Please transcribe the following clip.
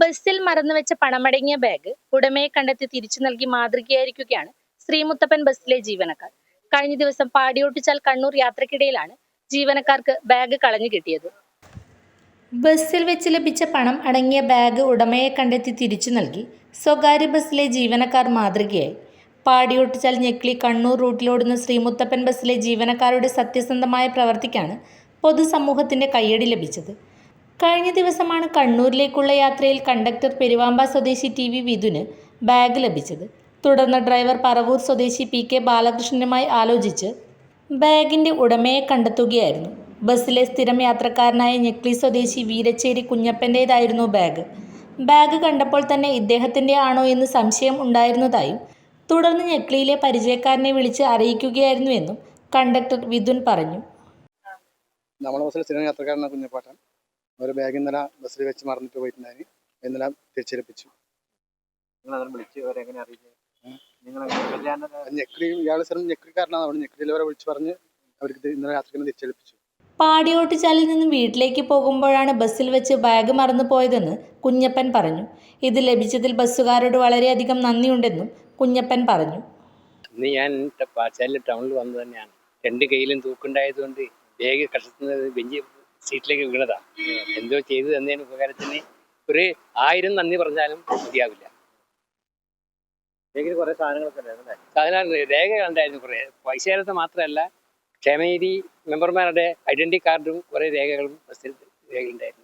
ബസ്സിൽ മറന്നു മറന്നുവെച്ച പണമടങ്ങിയ ബാഗ് ഉടമയെ കണ്ടെത്തി തിരിച്ചു നൽകി മാതൃകയായിരിക്കുകയാണ് ശ്രീമുത്തപ്പൻ ബസ്സിലെ ജീവനക്കാർ. കഴിഞ്ഞ ദിവസം പാടിയോട്ടിച്ചാൽ കണ്ണൂർ യാത്രക്കിടയിലാണ് ജീവനക്കാർക്ക് ബാഗ് കളഞ്ഞു കിട്ടിയത്. ബസ്സിൽ വെച്ച് ലഭിച്ച പണം അടങ്ങിയ ബാഗ് ഉടമയെ കണ്ടെത്തി തിരിച്ചു നൽകി സ്വകാര്യ ബസ്സിലെ ജീവനക്കാർ മാതൃകയായി. പാടിയോട്ടിച്ചാൽ ഞെക്ലി കണ്ണൂർ റൂട്ടിലോടുന്ന ശ്രീമുത്തപ്പൻ ബസ്സിലെ ജീവനക്കാരുടെ സത്യസന്ധമായ പ്രവർത്തിക്കാണ് പൊതുസമൂഹത്തിന്റെ കയ്യടി ലഭിച്ചത്. കഴിഞ്ഞ ദിവസമാണ് കണ്ണൂരിലേക്കുള്ള യാത്രയിൽ കണ്ടക്ടർ പെരുവാമ്പ സ്വദേശി ടി വി വിധുന് ബാഗ് ലഭിച്ചത്. തുടർന്ന് ഡ്രൈവർ പറവൂർ സ്വദേശി പി കെ ബാലകൃഷ്ണനുമായി ആലോചിച്ച് ബാഗിന്റെ ഉടമയെ കണ്ടെത്തുകയായിരുന്നു. ബസ്സിലെ സ്ഥിരം യാത്രക്കാരനായ ഞെക്ലി സ്വദേശി വീരച്ചേരി കുഞ്ഞപ്പന്റേതായിരുന്നു ബാഗ്. ബാഗ് കണ്ടപ്പോൾ തന്നെ ഇദ്ദേഹത്തിന്റെ ആണോ എന്ന് സംശയം ഉണ്ടായിരുന്നതായും തുടർന്ന് ഞെക്ലിയിലെ പരിചയക്കാരനെ വിളിച്ച് അറിയിക്കുകയായിരുന്നു എന്നും കണ്ടക്ടർ വിധുൻ പറഞ്ഞു. നമ്മളെ ബസ്സിലെ സ്ഥിരം യാത്രക്കാരനാണ് കുഞ്ഞപ്പാട്ടൻ. ഒരു ബാഗ് ഇന്നലെ ബസ്സിൽ വെച്ച് മറന്നിട്ട് പോയിട്ടുണ്ടായിരുന്നു ഇന്നലെ തിരിച്ചേൽപ്പിച്ചു അവരെ ഞെക്രി ഇയാൾ സ്ഥലം ഞെക്രിക്കാരനാണ് അവിടെ ഞെക്രിയിൽ വരെ വിളിച്ചു പറഞ്ഞ് അവർക്ക് രാത്രി തിരിച്ചേൽപ്പിച്ചു നിന്നും വീട്ടിലേക്ക് പോകുമ്പോഴാണ് ബസ്സിൽ വെച്ച് ബാഗ് മറന്നു പോയതെന്ന് കുഞ്ഞപ്പൻ പറഞ്ഞു. ഇത് ലഭിച്ചതിൽ ബസ്സുകാരോട് വളരെയധികം നന്ദിയുണ്ടെന്നും കുഞ്ഞപ്പൻ പറഞ്ഞു. ഇന്ന് ഞാൻ പാച്ചാലിൽ ടൗണിൽ വന്നു തന്നെയാണ്. രണ്ട് കയ്യിലും തൂക്കുണ്ടായതുകൊണ്ട് ബാഗ് കഷത്തുന്നത് ബെഞ്ച് സീറ്റിലേക്ക് വീണതാ. എന്തോ ചെയ്തു തന്നതിന് ഉപകാരത്തിന് ഒരു ആയിരം നന്ദി പറഞ്ഞാലും മതിയാവില്ല. കുറെ സാധനങ്ങളൊക്കെ ഉണ്ടായിരുന്നു രേഖകൾ ഉണ്ടായിരുന്നു കുറേ. പൈസ കാലത്ത് മാത്രമല്ല ക്ഷേമനിധി മെമ്പർമാരുടെ ഐഡന്റിറ്റി കാർഡും കുറെ രേഖകളും ബസ്സിൽ രേഖയുണ്ടായിരുന്നു